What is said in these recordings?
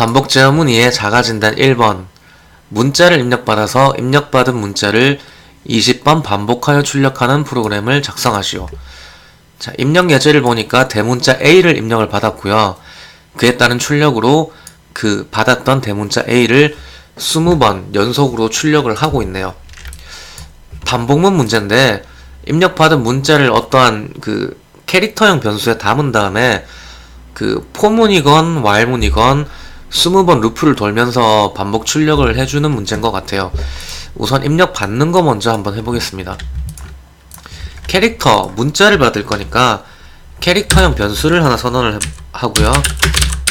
반복 제어 문의에 자가진단 1번 문자를 입력받아서 입력받은 문자를 20번 반복하여 출력하는 프로그램을 작성하시오. 자, 입력 예제를 보니까 대문자 A를 입력을 받았고요. 그에 따른 출력으로 그 받았던 대문자 A를 20번 연속으로 출력을 하고 있네요. 반복문 문제인데 입력받은 문자를 어떠한 그 캐릭터형 변수에 담은 다음에 그 포문이건 while문이건 20번 루프를 돌면서 반복 출력을 해주는 문제인 것 같아요. 우선 입력 받는 거 먼저 한번 해보겠습니다. 캐릭터 문자를 받을 거니까 캐릭터형 변수를 하나 선언을 해- 하고요.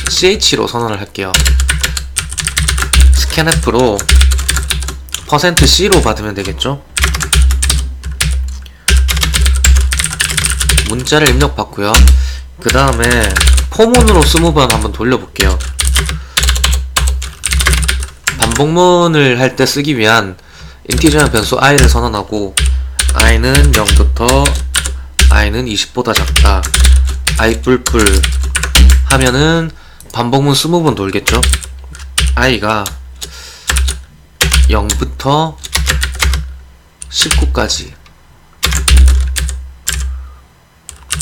ch로 선언을 할게요. scanf로 %c로 받으면 되겠죠? 문자를 입력받고요. 그 다음에 포문으로 20번 한번 돌려볼게요. 반복문을 할 때 쓰기 위한 인티저형 변수 i를 선언하고 i는 0부터 i는 20보다 작다. I 뿔뿔 하면은 반복문 20번 돌겠죠? I가 0부터 19까지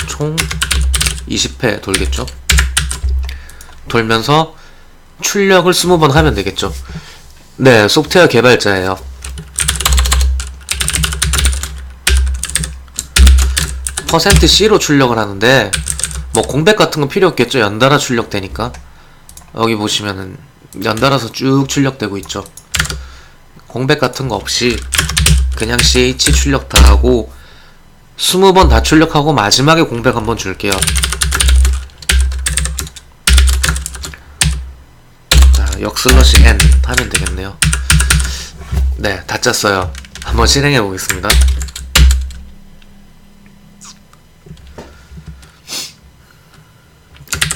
총 20회 돌겠죠? 돌면서 출력을 20번 하면 되겠죠 네 소프트웨어 개발자예요. 퍼센트 C로 출력을 하는데 뭐 공백 같은 건 필요 없겠죠? 연달아 출력되니까. 여기 보시면은 연달아서 쭉 출력되고 있죠. 공백 같은 거 없이 그냥 CH 출력 다 하고 20번 다 출력하고 마지막에 공백 한번 줄게요 역슬러시 N 하면 되겠네요 네 다 짰어요 한번 실행해 보겠습니다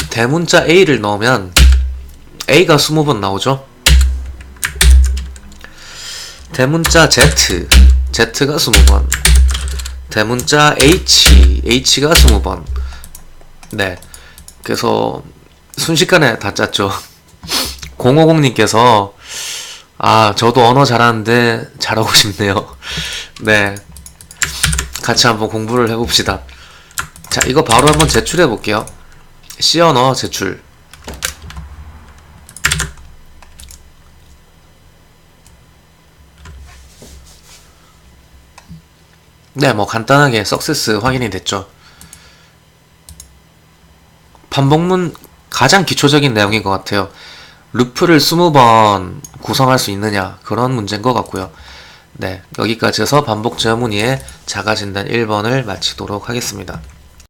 대문자 A를 넣으면 A가 20번 나오죠. 대문자 Z, Z가 20번. 대문자 H, H가 20번. 네. 그래서 순식간에 다 짰죠. 050님께서 아, 저도 언어 잘하는데 잘하고 싶네요. 네. 같이 한번 공부를 해봅시다. 자, 이거 바로 한번 제출해 볼게요. C 언어 제출. 네, 뭐 간단하게 석세스 확인이 됐죠. 반복문 가장 기초적인 내용인 것 같아요. 루프를 20번 구성할 수 있느냐 그런 문제인 것 같고요. 네, 여기까지 해서 반복 제어 문의의 자가 진단 1번을 마치도록 하겠습니다.